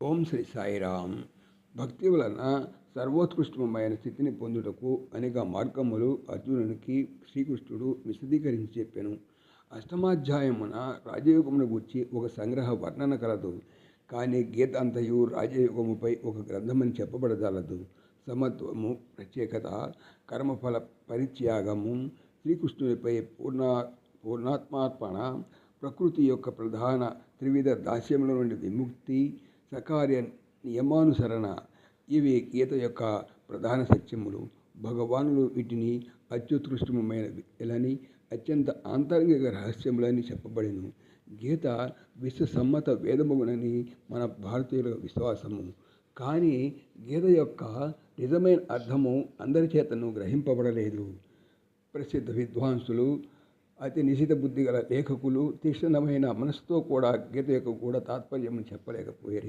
ఓం శ్రీ సాయిరామ్. భక్తి వలన సర్వోత్కృష్టమైన స్థితిని పొందుటకు అనేక మార్గములు అర్జునునికి శ్రీకృష్ణుడు విశదీకరించి చెప్పాను. అష్టమాధ్యాయమున రాజయోగమును గురించి ఒక సంగ్రహ వర్ణన కలదు. కానీ గీత అంతయు రాజయోగముపై ఒక గ్రంథమని చెప్పబడజాలదు సమత్వము ప్రత్యేకత కర్మఫల పరిత్యాగము శ్రీకృష్ణునిపై పూర్ణ పూర్ణాత్మార్పణ ప్రకృతి యొక్క ప్రధాన త్రివిధ దాస్యముల నుండి విముక్తి సకార్య నియమానుసరణ. ఇవి గీత యొక్క ప్రధాన సత్యములు. భగవానులు వీటిని అత్యుత్కృష్టమైనవి ఇలాని అత్యంత ఆంతరంగిక రహస్యములని చెప్పబడిను. గీత విశ్వసమ్మత వేదముగునని మన భారతీయుల విశ్వాసము. కానీ గీత యొక్క నిజమైన అర్థము అందరి చేతను గ్రహింపబడలేదు. ప్రసిద్ధ విద్వాంసులు అతి నిశిత బుద్ధి గల లేఖకులు తీక్షణమైన మనసుతో కూడా గీత యొక్క కూడా తాత్పర్యం చెప్పలేకపోయారు.